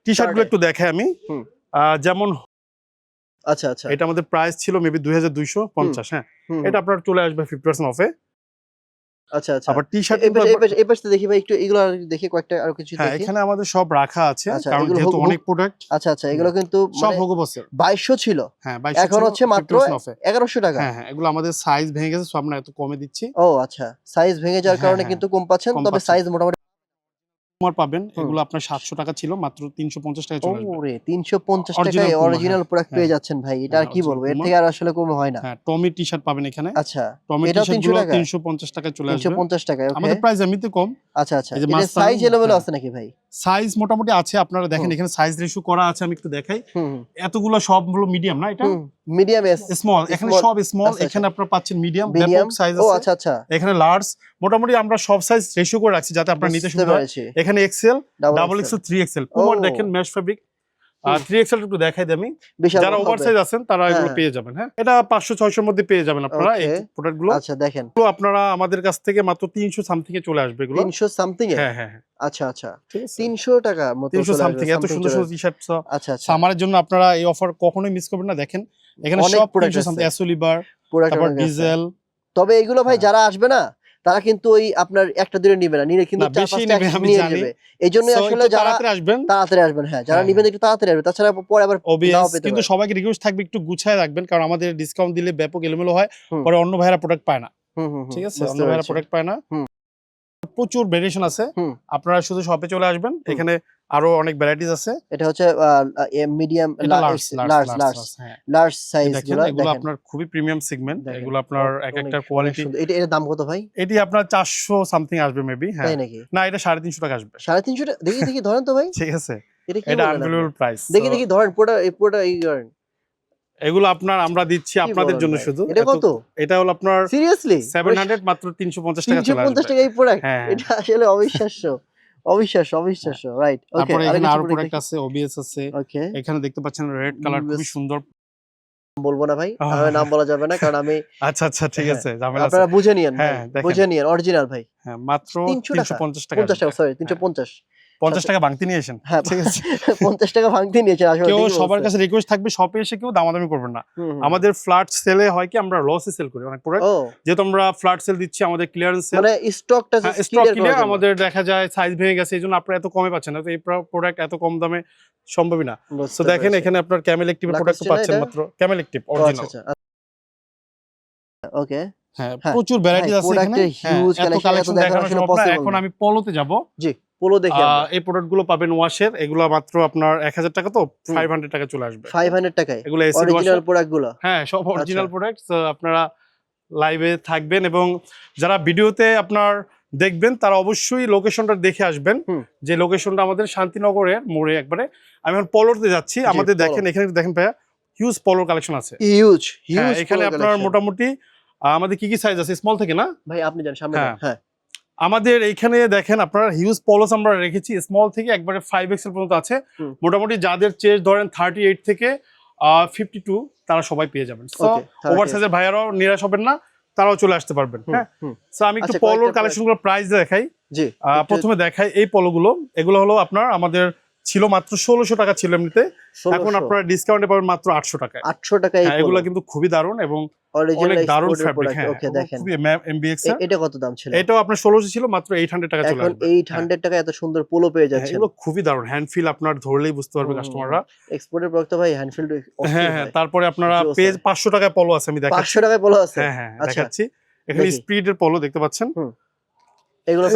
টি শার্টগুলো একটু দেখাই আমি। যেমন আচ্ছা আচ্ছা। এটা আমাদের প্রাইস ছিল মেবি দুই হাজার দুইশো পঞ্চাশ হ্যাঁ। এটা আপনার চলে আসবে ফিফটি পার্সেন্ট অফে আচ্ছা আচ্ছা। আবার টি শার্ট এই পাশে দেখি ভাই একটু এগুলো দেখি কয়েকটা আর কিছু হ্যাঁ দেখি। এখানে আমাদের সব রাখা আছে আচ্ছা, কারণ যেহেতু অনেক প্রোডাক্ট আচ্ছা আচ্ছা এগুলো কিন্তু সব হোগো বসে বাইশশো ছিল। হ্যাঁ 2200 এখন হচ্ছে মাত্র 50% এগারোশো টাকা। হ্যাঁ হ্যাঁ এগুলো আমাদের সাইজ ভেঙে গেছে সব আমরা এত কমে দিচ্ছি। ও আচ্ছা। সাইজ ভেঙে যাওয়ার হ্যাঁ, কারণে হ্যাঁ। কিন্তু কম পাচ্ছেন তবে সাইজ মোটামুটি পাবেন এগুলো আপনার সাতশো টাকা ছিল মাত্র তিনশো পঞ্চাশ টাকা চলে আসবে। তিনশো পঞ্চাশ টাকায় অরিজিনাল প্রোডাক্ট পেয়ে হ্যাঁ। যাচ্ছেন ভাই এটা আর হ্যাঁ, কি বলব এর থেকে আর আসলে কম হয় না। হ্যাঁ টমি টি শার্ট পাবেন এখানে। আচ্ছা টমি টি শার্ট 300 গুলো তিনশো পঞ্চাশ টাকায় চলে তিনশো আসবে পঞ্চাশ টাকায় আমাদের প্রাইস এমনিতে কম। আচ্ছা আচ্ছা। এটা সাইজ এলোমেলো হ্যাঁ। আছে নাকি ভাই? সাইজ মোটামুটি আছে আপনারা দেখেন এখানে সাইজ রেশিও করা আছে আমি একটু দেখাই। এতগুলো সব মিডিয়াম না এটা? মিডিয়াম এস স্মল এখানে সব স্মল আচ্ছা, এখানে আপনারা পাচ্ছেন মিডিয়াম ব্যাপক সাইজ ও আচ্ছা আচ্ছা। এখানে লার্জ মোটামুটি আমরা সব সাইজ রেশিও করে রাখছি যাতে আপনার নিতে সুবিধা হয়। এখানে XL double XL three XL পুমার দেখেন ম্যাশ ফেব্রিক আর থ্রি এক্সেল একটু দেখাই দিই আমি। যারা ওভার সাইজ আছেন তারা এগুলো হ্যাঁ। পেয়ে যাবেন হ্যাঁ। এটা মধ্যে পেয়ে যাবেন আপনারা এই Okay. আচ্ছা দেখেন। আপনারা আমাদের কাছ থেকে মাত্র তিনশো সামথিং এ চলে আসবে এগুলো। সামথিং এ হ্যাঁ হ্যাঁ হ্যাঁ। আচ্ছা আচ্ছা। ঠিক আছে। তিনশো টাকা মতো তিনশো সামথিং এত সুন্দর সুন্দর টি শার্ট আচ্ছা আচ্ছা। সামারের জন্য আপনারা এই অফার কখনোই মিস করবেন না। দেখেন এখানে সব তিনশো আছে। অ্যাসোলিবার তারপর ডিজেল তবে এগুলো ভাই হ্যাঁ। যারা আসবে না তারা কিন্তু ওই আপনার একটা দিনে নিবে না নিলে কিন্তু চার পাঁচটা নিয়ে। যাবে এই জন্য আসলে যারা আসবেন। তাড়াতাড়ি আসবেন হ্যাঁ যারা হ্যাঁ, নিবেন একটু তাড়াতাড়ি আসবে তাছাড়া পরে আবার নাও পেতে কিন্তু সবাইকে রিকোয়েস্ট থাকবে একটু গুছায় রাখবেন কারণ আমাদের ডিসকাউন্ট দিলে ব্যাপক এলোমেলো হয় পরে অন্য ভাইরা প্রোডাক্ট পায় না। ঠিক আছে? অন্য ভাইরা প্রোডাক্ট পায় না। প্রচুর ভেরিয়েশন আছে। আপনারা শুধু শপে চলে আসবেন। এখানে আরও অনেক ভ্যারাইটিস আছে। এটা হচ্ছে মিডিয়াম লার্জ লার্জ লার্জ সাইজগুলো এগুলো আপনার খুবই প্রিমিয়াম সেগমেন্ট এগুলো আপনার এক একটা কোয়ালিটি। এটা এর দাম কত ভাই? এটি আপনার চারশো সামথিং আসবে মেবি হ্যাঁ। তাই নাকি? না এটা সাড়ে তিনশো টাকা আসবে। সাড়ে তিনশো টাকা দেখি দেখি ধরেন তো ভাই। ঠিক আছে। এটা আনবিলিভেবল প্রাইস দেখি দেখি ধরেন পুরোটা এই পুরোটা এই করেন এগুলো আপনার আমরা দিচ্ছি আপনাদের জন্য শুধু? এটা কত? এটা হলো আপনার সিরিয়াসলি সেভেন হান্ড্রেড মাত্র তিনশো পঞ্চাশ টাকা তিনশো চলে পঞ্চাশ আসবে। টাকা এই প্রোডাক্ট হ্যাঁ। এটা আসলে অবিশ্বাস্য। অবিশ্বাস্য অবিশ্বাস্য রাইট ওকে তারপরে এখানে আরও প্রোডাক্ট আছে ওবিএস আছে। ওকে এখানে দেখতে পাচ্ছেন রেড কালার খুবই সুন্দর। বলব না ভাই। আমার নাম বলা যাবে না কারণ আমি আচ্ছা আচ্ছা ঠিক হ্যাঁ, আছে ঝামেলা আপনারা বুঝে নিয়েন হ্যাঁ, বুঝে নিয়েন অরিজিনাল ভাই। হ্যাঁ মাত্র 300 টাকা, তিনশো পঞ্চাশ টাকা পঞ্চাশ সরি তিনশো পঞ্চাশ টাকা ভাঙতে নিয়ে আসেন। হ্যাঁ ঠিক আছে? পঞ্চাশ টাকা ভাঙতে নিয়েছেন আসলে কেউ সবার কাছে রিকোয়েস্ট থাকবে শপে এসে কেউ দামাদামি করবেন না। আমাদের ফ্ল্যাট সেলে হয় কি আমরা লসে সেল করি অনেক প্রোডাক্ট যেহেতু আমরা ফ্ল্যাট সেল দিচ্ছি আমাদের ক্লিয়ারেন্স সেল মানে স্টকটা স্টক কিনে আমাদের দেখা যায় সাইজ ভেঙে গেছে এই জন্য আপনারা এত কমে পাচ্ছেন না। তো এই প্রোডাক্ট এত কম দামে সম্ভবই না। তো দেখেন এখানে আপনার ক্যামেল একটিভ প্রোডাক্ট পাচ্ছেন মাত্র ক্যামেল আচ্ছা অরিজিনাল ওকে হ্যাঁ। প্রচুর ভ্যারাইটি ভাই, আছে এখানে। হ্যাঁ, এত কালেকশন দেখানো দেখানো সম্ভব না। এখন আমি পলোতে যাব। জি। পোলো দেখি এই প্রোডাক্টগুলো পাবেন ওয়াশের এগুলো মাত্র আপনার এক হাজার টাকা তো ফাইভ হান্ড্রেড টাকা চলে আসবে। ফাইভ হান্ড্রেড টাকায়। এগুলো অরিজিনাল প্রোডাক্টগুলো। হ্যাঁ সব অরিজিনাল আচ্ছা। প্রোডাক্ট আপনারা লাইভে থাকবেন এবং যারা ভিডিওতে আপনার দেখবেন তারা অবশ্যই লোকেশনটা দেখে আসবেন। যে লোকেশনটা আমাদের শান্তিনগরের মোড়ে একবারে। আমি এখন পলোতে যাচ্ছি। আমাদের দেখেন এখানে দেখেন ভাইয়া হিউজ পলোর কালেকশন আছে। হিউজ হ্যাঁ হিউজ এখানে আপনার মোটামুটি আমাদের কি কি সাইজ আছে? স্মল থেকে না? ভাই আপনি জান সামনে হ্যাঁ। আমাদের এইখানে দেখেন আপনার হিউজ পলস আমরা রেখেছি স্মল থেকে একবারে ফাইভ এক্সেল পর্যন্ত আছে। মোটামুটি যাদের চেস ধরেন থার্টি এইট থেকে ফিফটি টু তারা সবাই পেয়ে যাবেন। ওভার সাইজের ভাইয়ারাও নিরাশ হবেন না তারাও চলে আসতে পারবেন হ্যাঁ? আমি একটু পলোর কয়েকটা কালেকশনগুলো প্রাইস দেখাই। প্রথমে দেখাই এই পলোগুলো এগুলো হলো আপনার আমাদের ছিল মাত্র ষোলোশো টাকা ছিল এমনিতে। এখন 1600 আপনারা ডিসকাউন্টে পাবেন মাত্র আটশো টাকায়। 800 টাকায় হ্যাঁ এগুলো কিন্তু খুবই দারুণ এবং অনেক দারুণ ফ্যাব্রিক হ্যাঁ। ওকে দেখেন। এমবিএক্স এটা কত দাম ছিল? এটাও আপনার ছিল মাত্র এইট হান্ড্রেড টাকা চলে এখন আসবে। 800 টাকা এত সুন্দর পোলো পেয়ে হ্যাঁ, যাচ্ছে এগুলো খুবই দারুণ। হ্যান্ড ফিল আপনার ধরলেই বুঝতে পারবে কাস্টমাররা এক্সপোর্টের প্রোডাক্ট হ্যাঁ হ্যাঁ তারপরে আপনারা পেজ হয়। পাঁচশো টাকায় পলো আছে আমি দেখাচ্ছি। 500 টাকায় পোলো আছে? হ্যাঁ হ্যাঁ আচ্ছা। দেখাচ্ছি। এখানে দেখি। স্পিডের পলো দেখতে পাচ্ছেন। এগুলো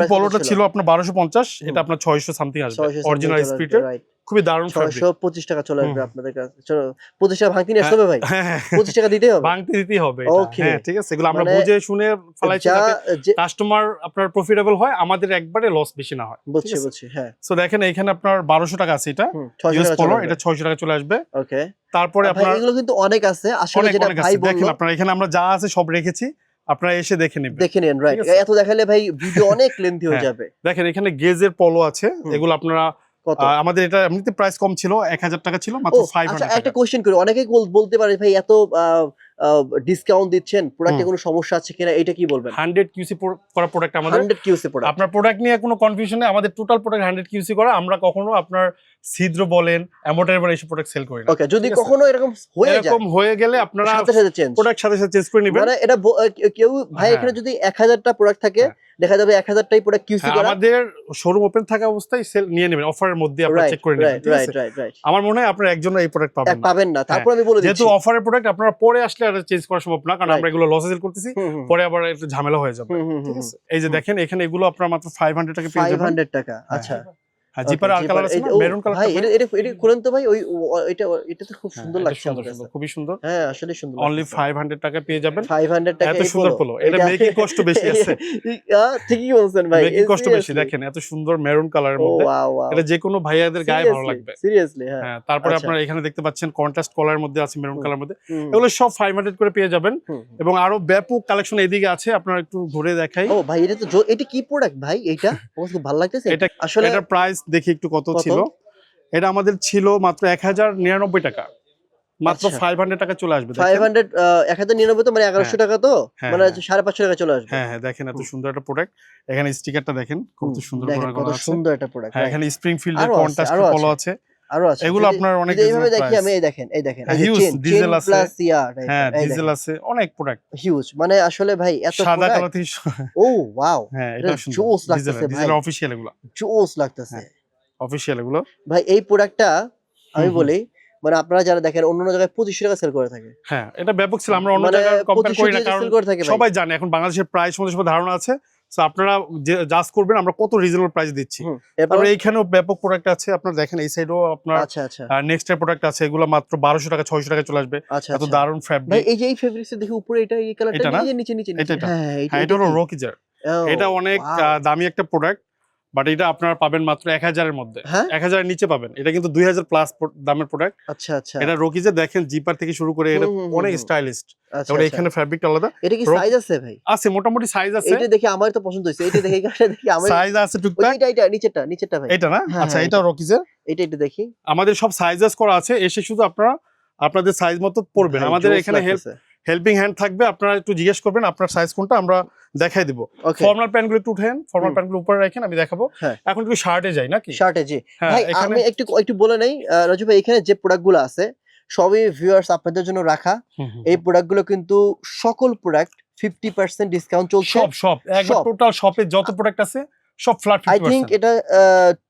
ছিল। আপনার বারোশো পঞ্চাশ হুম। এটা আপনার ছয়শো সামথিং আসবে। অরিজিনাল স্পিডের খুবই দারুণ ফ্যাব্রিক 625 টাকা চলে আসবে আপনাদের কাছে। চলো 25 টাকা ভাঙতি নিয়ে আসতে হবে ভাই? হ্যাঁ হ্যাঁ। 25 টাকা দিতেই হবে? ভাঙতে দিতেই হবে। হ্যাঁ ঠিক আছে। এগুলো আমরা মানে বুঝে শুনে ফলাইছি যাতে কাস্টমার আপনার প্রফিটেবল হয় আমাদের একবারে লস বেশি না হয়। বুঝছি বুঝছি হ্যাঁ। সো দেখেন এখানে আপনার বারোশো টাকা আছে এটা। 600 চলে এটা ছয়শো টাকা চলে আসবে। ওকে তারপরে আপনার এগুলো কিন্তু অনেক আছে। আসলে যেটা ভাই আপনার এখানে আমরা যা আছে সব রেখেছি। আপনারা এসে দেখে নেবেন। দেখে নিন রাইট এত দেখালে ভাই ভিডিও অনেক লেন্থি হয়ে হ্যাঁ। যাবে। দেখেন এখানে গেজের পলো আছে। এগুলো আপনারা আমাদের এটা এমনিতে প্রাইস কম ছিল এক হাজার টাকা ছিল মাত্র ফাইভ আচ্ছা হান্ড্রেড একটা কোশ্চেন করি। অনেকেই বলতে পারে ভাই এত ডিসকাউন্ট দিচ্ছেন প্রোডাক্টে। কোনো সমস্যা আছে কিনা এটা কি বলবেন? হান্ড্রেড কিউসি করা প্রোডাক্ট আমাদের। 100 কিউসি প্রোডাক্ট আপনার প্রোডাক্ট নিয়ে কোনো কনফিউশন নেই আমাদের টোটাল প্রোডাক্ট হান্ড্রেড কিউসি করা আমরা কখনো আপনার ছিদ্র বলেন অ্যামোটার এইসব প্রোডাক্ট সেল করি না। ওকে যদি কখনো এরকম হয়ে যায় এরকম হয়ে গেলে আপনারা সাথে সাথে চেঞ্জ প্রোডাক্ট সাথে সাথে চেঞ্জ করে নেবেন। মানে এটা কেউ ভাই হ্যাঁ। এখানে যদি 1000টা প্রোডাক্ট থাকে হ্যাঁ। দেখা যাবে এক হাজারটাই পুরো কিউসি হ্যাঁ, করা। আমাদের শোরুম ওপেন থাকা অবস্থায় সেল নিয়ে নেবেন অফারের মধ্যে আপনারা চেক করে নেবেন ঠিক আছে? আমার মনে হয় আপনারা একজন এই প্রোডাক্ট পাবেন না। পাবেন না তারপর আমি বলে যেহেতু অফারের প্রোডাক্ট আপনারা পরে আসলে আর চেঞ্জ করা সম্ভব না কারণ আমরা এগুলো লসে সেল করতেছি পরে আবার একটু ঝামেলা হয়ে যাবে। ঠিক আছে? এই যে দেখেন এখানে এগুলো আপনারা মাত্র ফাইভ হান্ড্রেড টাকা পেয়ে যাবেন। 500 টাকা আচ্ছা। হ্যাঁ জিপার আর কালার আছে না? মেরুন কালার ভাই এটা এটা এটা তো ভাই ওই এটা এটা তো খুব সুন্দর লাগছে আমার কাছে খুবই সুন্দর। হ্যাঁ আসলে সুন্দর অনলি ফাইভ হান্ড্রেড টাকা পেয়ে যাবেন। 500 টাকা এত সুন্দর পলো এটা মেকিং কষ্ট বেশি আছে। ঠিকই বলছেন ভাই মেকিং কষ্ট বেশি। দেখেন এত সুন্দর মেরুন কালারের মধ্যে। ওয়াও ওয়াও এটা যে কোনো ভাইয়াদের গায়ে ভালো লাগবে। সিরিয়াসলি হ্যাঁ। হ্যাঁ তারপরে আচ্ছা। আপনারা এখানে দেখতে পাচ্ছেন কন্ট্রাস্ট কলার মধ্যে আছে মেরুন কালার মধ্যে। এগুলো সব ফাইভ হান্ড্রেড করে পেয়ে যাবেন। এবং আরও ব্যাপক কালেকশন এদিকে আছে আপনারা একটু ঘুরে দেখাই। ও ভাই এটা তো এটা কি প্রোডাক্ট ভাই? এটা? আমার খুব ভালো লাগতেছে। এটা আসলে এটার প্রাইস দেখি একটু কত? ছিল। এটা আমাদের ছিল মাত্র এক হাজার নিরানব্বই টাকা। মাত্র আচ্ছা। ফাইভ হান্ড্রেড টাকা চলে আসবে দেখেন। 500 এক হাজার নিরানব্বই তো মানে এগারোশো টাকা তো? হ্যাঁ, মানে হ্যাঁ। সাড়ে পাঁচশো টাকা চলে আসবে। হ্যাঁ হ্যাঁ দেখেন এত সুন্দর একটা প্রোডাক্ট এখানে স্টিকারটা দেখেন হুম, সুন্দর কত সুন্দর একটা প্রোডাক্ট হ্যাঁ এখানে স্প্রিং ফিল্ডের আরও আছে, কন্ট্রাস্ট আরও আছে। আছে। আরও আছে। এগুলো আপনার অনেক যদি এইভাবে দেখি আমি এই দেখেন এই দেখেন হ্যাঁ, huge, diesel আছে। হ্যাঁ ডিজেল আছে অনেক প্রোডাক্ট হিউজ মানে আসলে ভাই এত সাদা কালার থেকে ও ওয়াও হ্যাঁ এটা এটা সুন্দর। লাগতেছে ভাই। ডিজেল অফিশিয়াল এগুলো। জোস লাগতেছে। হ্যাঁ। অফিশিয়াল এগুলো? ভাই এই প্রোডাক্টটা আমি। বলি মানে আপনারা যারা দেখেন অন্য অন্য জায়গায় পঁচিশশো টাকা সেল করে থাকে। হ্যাঁ এটা ব্যাপক ছিল আমরা অন্য মানে জায়গায় কম্পেয়ার করি না কারণ ভাই। সবাই জানে এখন বাংলাদেশের প্রাইস সম্বন্ধে ধারণা আছে। আপনারা জাজ করবেন আমরা কত রিজনেবল প্রাইস দিচ্ছি। তারপরে এইখানেও ব্যাপক প্রোডাক্ট আছে। আপনার দেখেন এই সাইডেও আপনার আচ্ছা আচ্ছা। নেক্সট প্রোডাক্ট আছে এগুলো মাত্র বারোশো টাকা ছয়শো টাকা চলে আসবে। আচ্ছা এত আচ্ছা। ভাই ফ্যাব্রিক এই যে এই ফেব্রিক্স দেখি উপরে এটা এই কালারটা নিচে নিচে নিচে। এটা। হ্যাঁ হ্যাঁ এটা হলো রকিজার এটা অনেক দামি একটা প্রোডাক্ট বাট এটা আপনারা পাবেন মাত্র এক হাজারের মধ্যে। হ্যাঁ? এক হাজারের নিচে পাবেন। এটা কিন্তু দুই হাজার প্লাস দামের প্রোডাক্ট আচ্ছা আচ্ছা। এটা রকিজে দেখেন জিপার থেকে শুরু করে এটা অনেক স্টাইলিস্ট আচ্ছা আচ্ছা। এখানে ফ্যাব্রিকটা আলাদা। এটা কি সাইজ আছে ভাই? আছে মোটামুটি সাইজ আছে। এটা দেখি আমার তো পছন্দ হয়েছে। এটা দেখি দেখি আমার সাইজ আছে টুকটাক। এটা এটা নিচেরটা নিচেরটা ভাই। এটা না? হ্যাঁ, আচ্ছা হ্যাঁ, এটা রকিজের এটা এটা দেখি। আমাদের সব সাইজেস করা আছে। এসে শুধু আপনারা আপনাদের সাইজ মতো পড়বেন আমাদের এখানে হেল্প। হেল্পিং হ্যান্ড থাকবে আপনারা একটু জিজ্ঞেস করবেন আপনার সাইজ কোনটা আমরা দেখাই দিব ফর্মাল প্যান্টগুলো একটু উঠেন ফর্মাল হুম। প্যান্টগুলো উপরে রাখেন আমি দেখাবো হ্যাঁ। এখন একটু শার্টে যাই নাকি শার্টে জি হ্যাঁ ভাই আমি একটু একটু বলে নেই রাজু ভাই এখানে যে প্রোডাক্টগুলো আছে সবই ভিউয়ার্স আপনাদের জন্য রাখা। এই প্রোডাক্টগুলো কিন্তু সকল প্রোডাক্ট ফিফটি পার্সেন্ট ডিসকাউন্ট চলছে সব সব সব। টোটাল শপে যত প্রোডাক্ট আছে সব ফ্ল্যাট আই থিঙ্ক এটা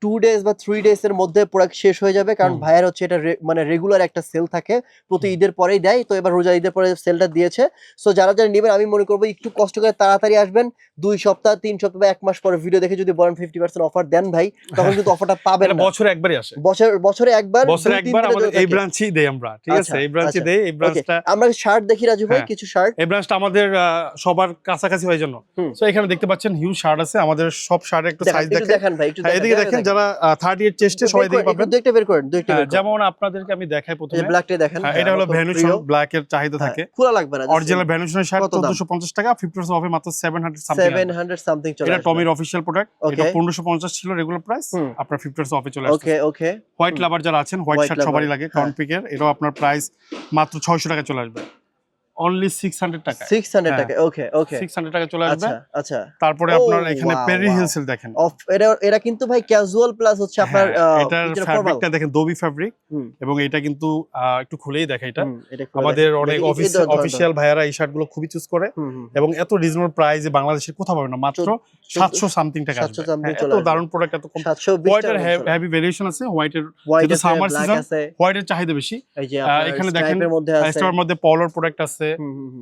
টু ডেজ বা থ্রি ডেজ এর মধ্যে প্রোডাক্ট শেষ হয়ে যাবে কারণ। ভাইয়ের হচ্ছে এটা মানে রেগুলার একটা সেল থাকে। প্রতি ঈদের পরেই দেয় তো এবার রোজা ঈদের পরে সেলটা দিয়েছে। সো যারা যারা নেবেন আমি মনে করব একটু কষ্ট করে তাড়াতাড়ি আসবেন। দুই সপ্তাহ তিন সপ্তাহ বা এক মাস পরে ভিডিও দেখে যদি বলেন ফিফটি পার্সেন্ট অফার দেন ভাই তখন কিন্তু অফারটা পাবেন বছরে একবারই আসে। বছর বছরে একবার বছরে একবার আমাদের এই থাকে। ব্রাঞ্চই দেই আমরা ঠিক আছে? আচ্ছা, এই ব্রাঞ্চে আচ্ছা। দেই এই ব্রাঞ্চটা আমরা শার্ট দেখি রাজু ভাই হ্যাঁ। কিছু শার্ট এই ব্রাঞ্চটা আমাদের সবার কাছাকাছি হওয়ার জন্য। তো এখানে দেখতে পাচ্ছেন হিউজ শার্ট আছে। আমাদের সব শার্টের একটু সাইজ দেখেন ভাই একটু এদিকে দেখেন যারা থার্টি এইট চেস্টে সবাই দিকে পাবেন। দুই বের করেন দুই একটা বের করেন। যেমন আপনাদেরকে আমি দেখাই প্রথমে। ব্ল্যাকটা দেখেন। এটা হলো ভ্যানুশন ব্ল্যাক এর চাহিদা থাকে। খোলা লাগবে না অরিজিনাল ভ্যানুশনের শার্ট টাকা অফে মাত্র সামথিং সামথিং চলে এটা টমির প্রোডাক্ট এটা ছিল রেগুলার প্রাইস আপনার ফিফটি পার্সেন্ট অফে চলে আসছে ওকে ওকে হোয়াইট। লাভার যারা আছেন হোয়াইট শার্ট সবারই লাগে হ্যাঁ। এটাও আপনার প্রাইস মাত্র ছয়শো টাকা চলে আসবে। অনলি সিক্স হান্ড্রেড টাকা সিক্স হান্ড্রেড হ্যাঁ। টাকা ওকে ওকে সিক্স হান্ড্রেড টাকা চলে আসবে। আচ্ছা আচ্ছা। তারপরে Oh, আপনার এখানে পেরি. হিলসেল দেখেন। অফ এটা এটা কিন্তু ভাই ক্যাজুয়াল প্লাস হচ্ছে আপনার হ্যাঁ, এটার ফ্যাব্রিকটা দেখেন দবি ফ্যাব্রিক এবং এটা কিন্তু একটু খুলেই দেখে এটা। আমাদের অনেক অফিস। অফিসিয়াল ভাইয়ারা এই শার্টগুলো খুবই চুজ করে। এবং এত রিজনেবল প্রাইসে বাংলাদেশে কোথাও পাবে না। মাত্র সাতশো সামথিং টাকা 700 আসবে। চলে এত দারুণ প্রোডাক্ট এত কম। 720 হোয়াইটের টাকার মতো চলে। হেভি ভেরিয়েশন আছে। হোয়াইটের black season, আছে, হোয়াইটের চাহিদা বেশি। আপনার এখানে দেখেন। স্টোর মধ্যে পলোর প্রোডাক্ট আছে।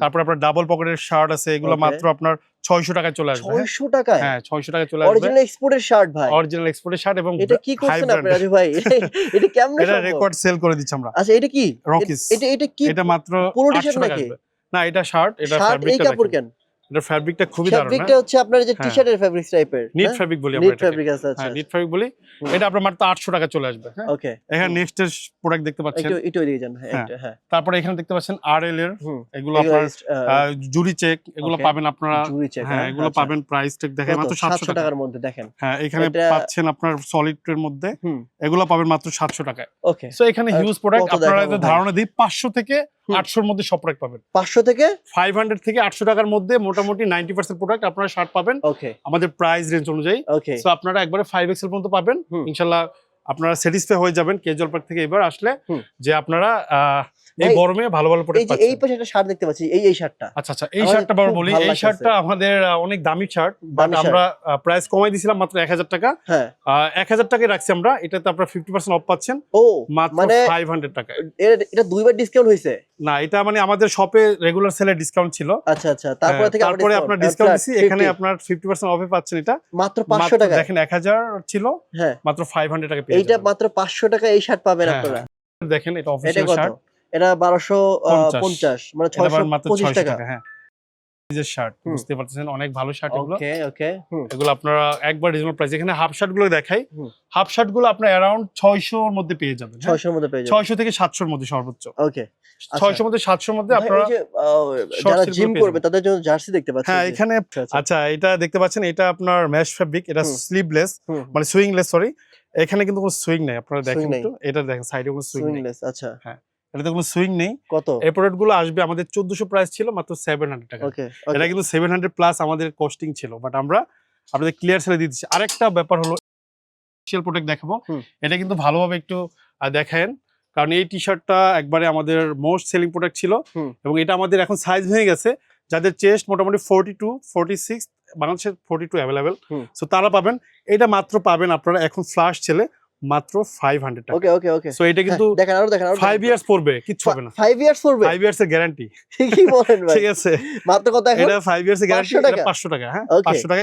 তারপরে আপনার ডাবল পকেটের শার্ট আছে এগুলো মাত্র আপনার ছয়শো টাকায় চলে আসবে? 600 টাকায়? হ্যাঁ ছয়শো টাকা চলে আসবে। অরিজিনাল এক্সপোর্টের শার্ট ভাই। অরিজিনাল এক্সপোর্টের শার্ট এবং এটা কি করছেন আপনি রাজু ভাই? এটা কেমনে এটা রেকর্ড সেল করে দিচ্ছি আমরা। আচ্ছা এটা কি? রকিস এটা এটা কি এটা মাত্র পুরো 800 t-shirt টাকা নাকি? না এটা শার্ট এটা শার্ট ফ্যাব্রিকটা কাপড় কেন? এটা ফ্যাব্রিকটা খুবই দারুণ ফ্যাব্রিকটা হচ্ছে আপনার যে হ্যাঁ। টি-শার্টের ফ্যাব্রিক টাইপের নিট ফ্যাব্রিক বলি আমরা নিট ফ্যাব্রিক আছে আচ্ছা। হ্যাঁ নিট ফ্যাব্রিক বলি এটা আপনার মাত্র 800 টাকা চলে আসবে হ্যাঁ? ওকে এখানে নেক্সট এর প্রোডাক্ট দেখতে পাচ্ছেন। একটু একটু এদিকে যান হ্যাঁ হ্যাঁ। হ্যাঁ। তারপরে এখানে দেখতে পাচ্ছেন আরএল এর এগুলো আপনার জুরি চেক এগুলো পাবেন আপনারা জুরি চেক হ্যাঁ এগুলো পাবেন প্রাইস টেক দেখেন মাত্র 700 700 টাকার মধ্যে দেখেন। হ্যাঁ এখানে পাচ্ছেন আপনার সলিড এর মধ্যে এগুলো পাবেন মাত্র 700 টাকায়। ওকে সো এখানে হিউজ প্রোডাক্ট আপনারা ধারণা দিই 500 থেকে হুম। 800 এর মধ্যে সব প্রোডাক্ট পাবেন। 500 থেকে? 500 থেকে 800 টাকার মধ্যে মোটামুটি 90% প্রোডাক্ট আপনারা শার্ট পাবেন। ওকে আমাদের প্রাইস রেঞ্জ অনুযায়ী। ওকে তো আপনারা একবারে ফাইভ এক্সেল পর্যন্ত পাবেন। ইনশাল্লাহ আপনারা স্যাটিসফাই হয়ে যাবেন। কেজুয়াল পার্ক থেকে এবার আসলে যে আপনারা আহ, এই গরমে ভালো ভালো প্রোডাক্ট এই পাশে একটা শার্ট দেখতে পাচ্ছি এই এই শার্টটা আচ্ছা আচ্ছা এই শার্টটা বড় বলি এই শার্টটা আমাদের অনেক দামি শার্ট বাট আমরা প্রাইস কমাই দিয়েছিলাম মাত্র 1000 টাকা। হ্যাঁ। এক হাজার টাকায় রাখছি আমরা এটাতে আপনারা ফিফটি পার্সেন্ট অফ পাচ্ছেন। ও মাত্র মানে ফাইভ হান্ড্রেড টাকায়। এটা দুইবার ডিসকাউন্ট হয়েছে? না এটা মানে আমাদের শপে রেগুলার সেলে ডিসকাউন্ট ছিল। আচ্ছা আচ্ছা তারপরে হ্যাঁ, থেকে তারপরে আপনার ডিসকাউন্ট plus দিচ্ছি এখানে 50 আপনার ফিফটি পার্সেন্ট অফে পাচ্ছেন এটা। মাত্র 500 টাকা দেখেন এক হাজার ছিল হ্যাঁ। মাত্র ফাইভ হান্ড্রেড টাকা পেয়ে এইটা মাত্র 500 টাকা এই শার্ট পাবেন হ্যাঁ, আপনারা। দেখেন এটা এটা অফিসিয়াল শার্ট এটা 1250 পঞ্চাশ। মানে এটা পাবেন মাত্র 625 ছয়শো টাকা। টাকা হ্যাঁ। নিজের শার্ট বুঝতে পারতেছেন? অনেক ভালো শার্ট এগুলো। ওকে ওকে এগুলো আপনারা একবার রিজনেবল প্রাইস এখানে হাফ শার্টগুলো দেখাই। হাফ শার্টগুলো আপনার মধ্যে পেয়ে যাবেন হ্যাঁ? 600 এর মধ্যে পেয়ে যাবেন। ছয়শো থেকে মধ্যে সর্বোচ্চ। ওকে ছয়শোর মধ্যে সাতশোর মধ্যে ভাই, আপনারা আহ, যারা জিম করবে তাদের জন্য জার্সি দেখতে পাচ্ছি হ্যাঁ এখানে আচ্ছা, আচ্ছা। আচ্ছা এটা দেখতে পাচ্ছেন এটা আপনার ম্যাশ ফেব্রিক এটা। স্লিভলেস মানে সুইংলেস সরি এখানে কিন্তু কোনো সুইং নেই আপনারা দেখেন একটু। এটা দেখেন সাইডে কোনো সুইং নেই। swingless, আচ্ছা এটাতে কোনো সুইং নেই। কত? এই প্রোডাক্টগুলো আসবে আমাদের চোদ্দশো প্রাইস ছিল মাত্র সেভেন হান্ড্রেড টাকা। ওকে এটা কিন্তু সেভেন হান্ড্রেড প্লাস আমাদের কস্টিং ছিল বাট আমরা আপনাদের ক্লিয়ার সেলে দিয়ে দিচ্ছি। আরেকটা ব্যাপার হলো স্পেশাল প্রোডাক্ট দেখাবো। এটা কিন্তু ভালোভাবে একটু কারণ এই টি শার্টটা একবারে আমাদের মোস্ট সেলিং প্রোডাক্ট ছিল এবং এটা আমাদের এখন সাইজ হয়ে গেছে। যাদের চেস্ট মোটামুটি ফোর্টি টু ফোর্টি সিক্স বাংলাদেশের ফোর্টি টু অ্যাভেলেবেল। সো তারা পাবেন। এটা মাত্র পাবেন আপনারা এখন ফ্লাশ ছেলে মাত্র ফাইভ হান্ড্রেড টাকা। ওকে ওকে ওকে সো এটা কিন্তু দেখেন আরও দেখেন আরও ফাইভ ইয়ার্স পড়বে কিছু হবে না। 5 ইয়ার্স পড়বে? ফাইভ ইয়ার্স এর গ্যারান্টি ঠিকই বলেন ভাই। ঠিক আছে। মাত্র কত এখন? এটা ফাইভ ইয়ার্স এর গ্যারান্টি 500 টাকা? পাঁচশো টাকা হ্যাঁ? Okay. পাঁচশো টাকা।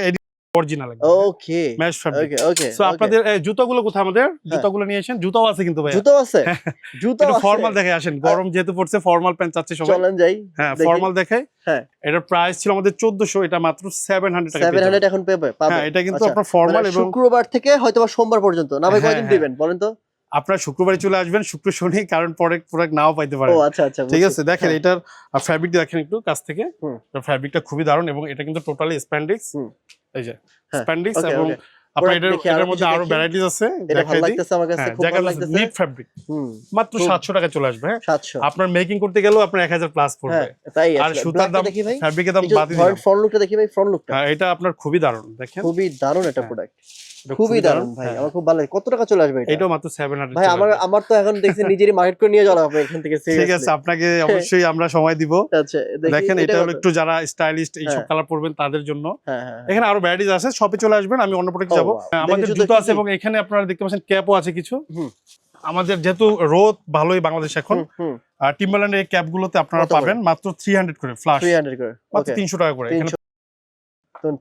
Original okay mesh fabric okay so আপনাদের জুতোগুলো কোথায় আমাদের? জুতোগুলো নিয়ে আসেন। জুতাও আছে কিন্তু ভাই জুতো আছে? জুতো ফর্মাল দেখে আসেন। গরম যেহেতু পড়ছে ফর্মাল প্যান্ট চাচ্ছে সবাই। চলেন যাই হ্যাঁ ফর্মাল দেখাই। হ্যাঁ। এটার প্রাইস ছিল আমাদের চোদ্দশো এটা মাত্র সেভেন হান্ড্রেড টাকা 700 এখন পেবে হ্যাঁ এটা কিন্তু আচ্ছা, আপনার ফর্মাল মানে এবং শুক্রবার থেকে হয়তো বা সোমবার পর্যন্ত। না ভাই হ্যাঁ, কয়দিন হ্যাঁ। দিবেন বলেন তো? আপনার শুক্রবারে চলে আসবেন শুক্র শনি কারণ পরে প্রোডাক্ট নাও পাইতে ও পারেন আচ্ছা আচ্ছা ঠিক আছে দেখেন হ্যাঁ, এটার ফ্যাব্রিক দেখেন একটু কাছ থেকে। ফ্যাব্রিকটা খুবই দারুণ এবং এটা কিন্তু টোটালি স্প্যান্ডিক্স। এই যে হ্যাঁ, স্প্যান্ডিক্স এবং আপনার এটার মধ্যে আরও ভ্যারাইটিস আছে এটা ভালো লাগতেছে আমার কাছে হ্যাঁ খুব ভালো লাগতেছে। নিট ফ্যাব্রিক মাত্র খুব- সাতশো টাকা চলে আসবে হ্যাঁ? সাতশো। আপনার মেকিং করতে গেলেও আপনার এক হাজার প্লাস পড়বে। হ্যাঁ তাই আর। সুতার দাম দেখি ভাই। ফ্যাব্রিকের দাম বাদ ফ্রন্ট লুকটা দেখি ভাই ফ্রন্ট লুকটা হ্যাঁ এটা আপনার খুবই দারুণ দেখেন। খুবই দারুণ একটা হ্যাঁ, প্রোডাক্ট এটা খুবই দারুণ ভাই হ্যাঁ। আমার খুব ভালো লাগে। কত টাকা চলে আসবে এটা? মাত্র সেভেন হান্ড্রেড ভাই আমার আমার তো এখন দেখছি নিজেরই মার্কেট করে নিয়ে যাওয়া হবে এখান থেকে ঠিক আছে আপনাকে অবশ্যই আমরা সময় দিব। আচ্ছা দেখেন এটা হলো একটু যারা স্টাইলিস্ট এইসব হ্যাঁ। কালার পরবেন তাদের জন্য। হ্যাঁ হ্যাঁ হ্যাঁ। এখানে আরও ভ্যারাইটিস আছে শপে চলে আসবেন আমি অন্য প্রোডাক্ট যাব. হ্যাঁ, আমাদের জুতো আছে এবং এখানে আপনারা দেখতে পাচ্ছেন ক্যাপও আছে কিছু। আমাদের যেহেতু রোদ ভালোই বাংলাদেশ এখন। আর টিম্বারল্যান্ডের এই ক্যাপ গুলোতে আপনারা পাবেন মাত্র থ্রি হান্ড্রেড করে ফ্লাশ 300 করে মাত্র ওকে তিনশো টাকা করে এখানে 300 300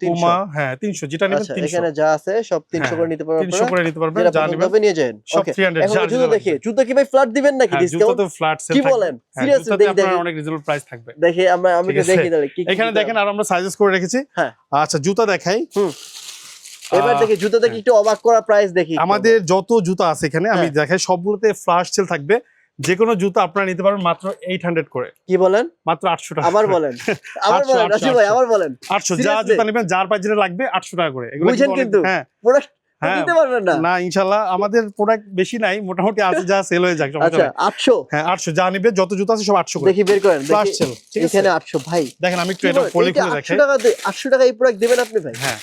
পুমা হ্যাঁ তিনশো যেটা নেবেন আচ্ছা তিনশো। এখানে যা আছে সব 300 হ্যাঁ, করে নিতে পারবেন তিনশো আপনারা। করে নিতে পারবেন যা নেবেন। হবে নিয়ে যান। সব ওকে থ্রি হান্ড্রেড এখন জুতো দেখি জুতো কি ভাই ফ্ল্যাট দিবেন নাকি হ্যাঁ জুতো তো ফ্ল্যাট সেল কি বলেন? হ্যাঁ, সিরিয়াসলি দেখি দেখি। অনেক রিজনেবল প্রাইস থাকবে। দেখি আমরা আমি ঠিক দেখি তাহলে কি কি এখানে দেখেন আর আমরা সাইজেস করে রেখেছি। হ্যাঁ। আচ্ছা জুতা দেখাই। এবার দেখি জুতো দেখি একটু অবাক করা প্রাইস দেখি আমাদের যত জুতা আছে এখানে আমি হ্যাঁ। দেখাই সবগুলোতে ফ্লাশ সেল থাকবে। যে কোনো জুতা আপনারা নিতে পারবেন মাত্র এইট হান্ড্রেড করে। কি বলেন? মাত্র আটশো টাকা আবার বলেন। আবার বলেন রাশি ভাই আবার বলেন। আটশো যা? জুতা নেবেন যার পাঁচ যেটা লাগবে আটশো টাকা করে। এগুলো কিন্তু? হ্যাঁ। প্রোডাক্ট হ্যাঁ। পারবেন না। না ইনশাল্লাহ আমাদের প্রোডাক্ট বেশি নাই মোটামুটি আছে যা সেল হয়ে যাক আচ্ছা 800 হ্যাঁ আটশো যা নিবে যত জুতা আছে সব আটশো করে। দেখি বের করেন ফ্লাশ সেল এখানে 800 ভাই। দেখেন আমি একটু এটা? পলি খুলে 800 দেখাই। টাকা 800 টাকা এই প্রোডাক্ট দিবেন আপনি ভাই? হ্যাঁ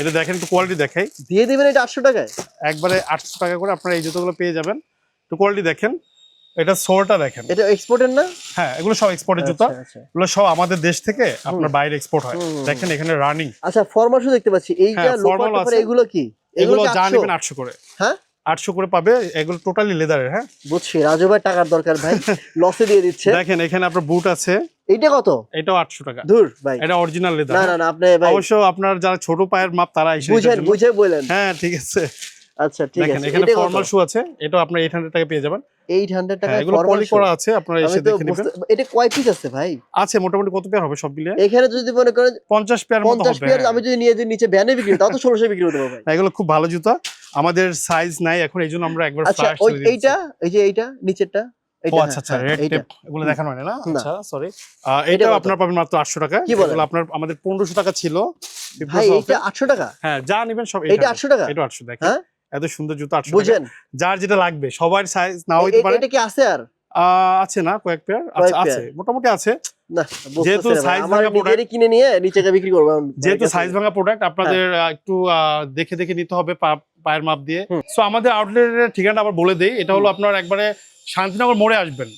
এটা দেখেন একটু কোয়ালিটি দেখাই। দিয়ে দিবেন এটা 800 টাকায়? একবারে আটশো টাকা করে আপনারা এই জুতোগুলো পেয়ে যাবেন। একটু কোয়ালিটি দেখেন। এটা সোরটা দেখেন। এটা এক্সপোর্টের না? হ্যাঁ এগুলো সব এক্সপোর্টের জুতা। আচ্ছা, আচ্ছা। এগুলো সব আমাদের দেশ থেকে আপনার বাইরে এক্সপোর্ট হয়। দেখেন এখানে রানিং আচ্ছা ফরমাল শু দেখতে পাচ্ছি। হ্যাঁ, লোপার formal এগুলো কি? এগুলো যা 800? নেবেন আটশো? করে। হ্যাঁ? আটশো করে পাবে এগুলো টোটালি লেদারের হ্যাঁ? বুঝছি। রাজু ভাই টাকার দরকার ভাই। লসে দিয়ে দিচ্ছে। দেখেন এখানে আপনার বুট আছে। এইটা কত? এটাও আটশো টাকা। দূর ভাই। এটা অরিজিনাল লেদার না না না আপনি ভাই। অবশ্য আপনার যারা ছোট পায়ের মাপ তারা এসে বুঝেন বুঝে বলেন। হ্যাঁ ঠিক আছে। আচ্ছা ঠিক আছে। এখানে এটা ফর্মাল শু আছে এটা আপনার এইট হান্ড্রেড টাকা পেয়ে যাবেন। 800 টাকা হ্যাঁ, এগুলো পলি করা আছে আপনারা এসে দেখে নেবেন। এটা কয় পিস আছে ভাই? আছে মোটামুটি কত পেয়ার হবে সব মিলিয়ে এখানে যদি মনে করেন পঞ্চাশ পেয়ার মতো হবে পিয়ার হ্যাঁ। আমি যদি নিয়ে যাই নিচে ভ্যানে বিক্রি করি, তাও তো 1600 বিক্রি পারব ভাই। এগুলো খুব ভালো জুতা। আমাদের সাইজ নাই এখন এই জন্য আমরা একবার আচ্ছা ফ্লাশ ওই এইটা এই যে এইটা নিচেরটা ও আচ্ছা আচ্ছা হ্যাঁ, রেড টেপ এগুলো দেখানো হয় না না? না। আচ্ছা সরি এটা এটাও আপনার পাবেন মাত্র 800 টাকা? এগুলো আপনার আমাদের 1500 টাকা ছিল। ভাই 50% 800 টাকা? হ্যাঁ যা নেবেন সব এইটা 800 টাকা? এটা 800 দেখেন। হ্যাঁ? এত সুন্দর জুতো 800 টাকা। বুঝেন? যার যেটা লাগবে সবার সাইজ নাও হইতে পারে। এটা কি আছে আর? আছে না কয়েক পেয়ার আচ্ছা আছে মোটামুটি আছে। যেহেতু বুঝতেছি না ভাই, size আমার ভাঙা product- কিনে নিয়ে নিচে বিক্রি করব যেহেতু সাইজ ভাঙা প্রোডাক্ট আপনাদের একটু আহ, দেখে দেখে নিতে হবে পায়ের মাপ দিয়ে। সো আমাদের আউটলেটের ঠিকানা আবার বলে দেই। এটা হলো আপনার একবারে শান্তিনগর মোড়ে আসবেন।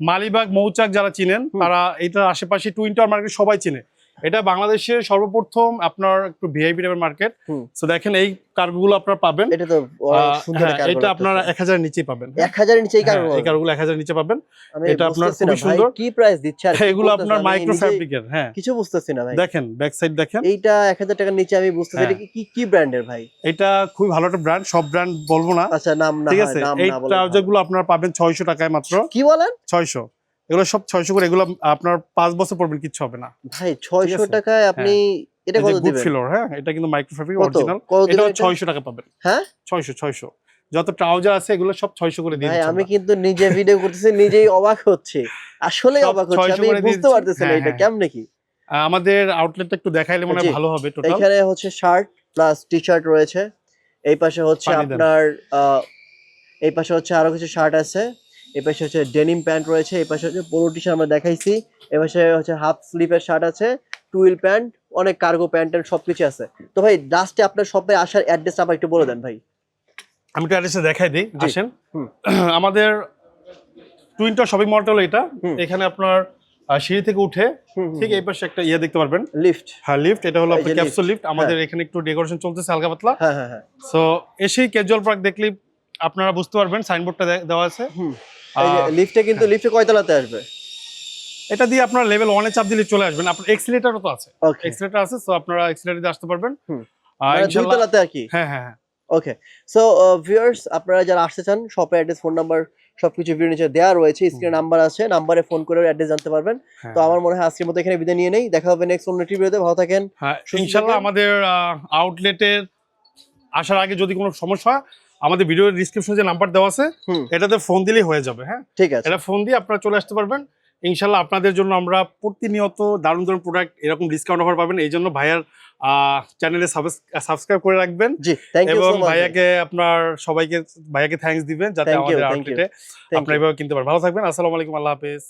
মালিবাগ মৌচাক যারা চিনেন তারা এটার আশেপাশে টুইন টাওয়ার মার্কেট সবাই চিনে। এটা বাংলাদেশের সর্বপ্রথম আপনার একটু ভিআইপি টাইপের মার্কেট। সো দেখেন এই কার্ভগুলো আপনারা পাবেন। এটা তো সুন্দর হ্যাঁ, এটা আপনারা এক হাজার নিচেই পাবেন। এক হাজারের নিচে এই এই এক হাজার নিচে পাবেন। এটা আপনার ভাই, সুন্দর। কি প্রাইস দিচ্ছে আর এগুলো আপনার মাইক্রো ফ্যাব্রিকের হ্যাঁ। কিছু বুঝতেছি না ভাই। দেখেন ব্যাক সাইড দেখেন। এইটা এক হাজার টাকার নিচে আমি বুঝতেছি হ্যাঁ। এটা কি- কি ব্র্যান্ডের ভাই? এটা খুবই ভালো একটা ব্র্যান্ড সব ব্র্যান্ড বলব না। আচ্ছা নাম না ঠিক আছে এই না বলে ট্রাউজারগুলো আপনারা পাবেন ছয়শো টাকায় মাত্র। কি বলেন? ছয়শো। এগুলো সব ছয়শো করে এগুলো আপনার পাঁচ বছর পড়বেন কিচ্ছু হবে না। ভাই ছয়শো টাকায় আপনি এটা কত দিবেন? ফিলোর হ্যাঁ এটা কিন্তু মাইক্রো ফ্যাব্রিক অরিজিনাল এটা? ছয়শো টাকা পাবেন। হ্যাঁ? ছয়শো ছয়শো। যত ট্রাউজার আছে এগুলো সব ছয়শো করে দিয়ে আমি কিন্তু নিজে ভিডিও করতেছি নিজেই অবাক হচ্ছে। আসলে অবাক হচ্ছে আমি বুঝতে পারতেছি না হ্যাঁ, এটা হ্যাঁ। কেমনে কি? আমাদের আউটলেটটা একটু দেখাইলে মনে হয় ভালো হবে টোটাল এখানে হচ্ছে শার্ট প্লাস টি শার্ট রয়েছে। এই পাশে হচ্ছে আপনার এই পাশে হচ্ছে আরও কিছু শার্ট আছে। এই পাশে হচ্ছে ডেনিম প্যান্ট রয়েছে এই পাশে হচ্ছে পোলো টি শার্ট আমরা দেখাইছি এই পাশে হচ্ছে হাফ স্লিপের শার্ট আছে টুইল প্যান্ট অনেক কার্গো প্যান্ট ট্যান্ট সবকিছু আছে। তো ভাই লাস্টে আপনার শপে আসার অ্যাড্রেস আবার একটু বলে দেন ভাই। আমি একটু অ্যাড্রেসে দেখাই দিই। আসেন। আমাদের টুইনটা শপিং মলটা হলো এটা। এখানে আপনার সিঁড়ি থেকে উঠে ঠিক এই পাশে একটা ইয়ে দেখতে পারবেন। লিফট হ্যাঁ লিফট এটা হলো আপনার ক্যাপসুল লিফট আমাদের এখানে একটু ডেকোরেশন চলতেছে হালকা পাতলা। হ্যাঁ হ্যাঁ হ্যাঁ। সো এসেই ক্যাজুয়াল পার্ক দেখলে আপনারা বুঝতে পারবেন সাইনবোর্ডটা দেওয়া আছে। লিফটে কিন্তু লিফটে কয়তলাতে আসবে? এটা দিয়ে আপনার লেভেল ওয়ানে চাপ দিলে চলে আসবেন আপনার এক্সিলেটারও তো আছে। এক্সিলেটার আছে সো আপনারা এক্সিলেটার দিয়ে আসতে পারবেন। আর মানে ইনশাআল্লাহ আর কি? হ্যাঁ হ্যাঁ হ্যাঁ। ওকে সো ভিউয়ার্স আপনারা যারা আসতে চান শপের অ্যাড্রেস ফোন নাম্বার সবকিছু ভিডিও নিচে দেওয়া রয়েছে। স্ক্রিনে নাম্বার আছে নাম্বারে ফোন করে অ্যাড্রেস জানতে পারবেন। হ্যাঁ। তো আমার মনে হয় আজকের মতো এখানে বিদায় নিয়ে নেই। দেখা হবে নেক্সট অন্য ভিডিওতে ভালো থাকেন হ্যাঁ থাকবেন। আমাদের আউটলেটের আসার আগে যদি কোনো সমস্যা হয় আমাদের ভিডিও ডিসক্রিপশনে যে নাম্বার দেওয়া আছে এটাতে ফোন দিলেই হয়ে যাবে হ্যাঁ? ঠিক আছে। এটা ফোন দিয়ে আপনারা চলে আসতে পারবেন। ইনশাল্লাহ আপনাদের জন্য আমরা প্রতিনিয়ত দারুণ দারুণ প্রোডাক্ট এরকম ডিসকাউন্ট অফার পাবেন। এই জন্য ভাইয়ার চ্যানেলে সাবস্ক্রাইব করে রাখবেন। এবং ভাইয়াকে আপনার সবাইকে ভাইয়াকে থ্যাঙ্কস দিবেন যাতে আমাদের আউটলেটে আপনারা এভাবে কিনতে পারেন। ভালো থাকবেন আসসালামু আলাইকুম আল্লাহ হাফেজ।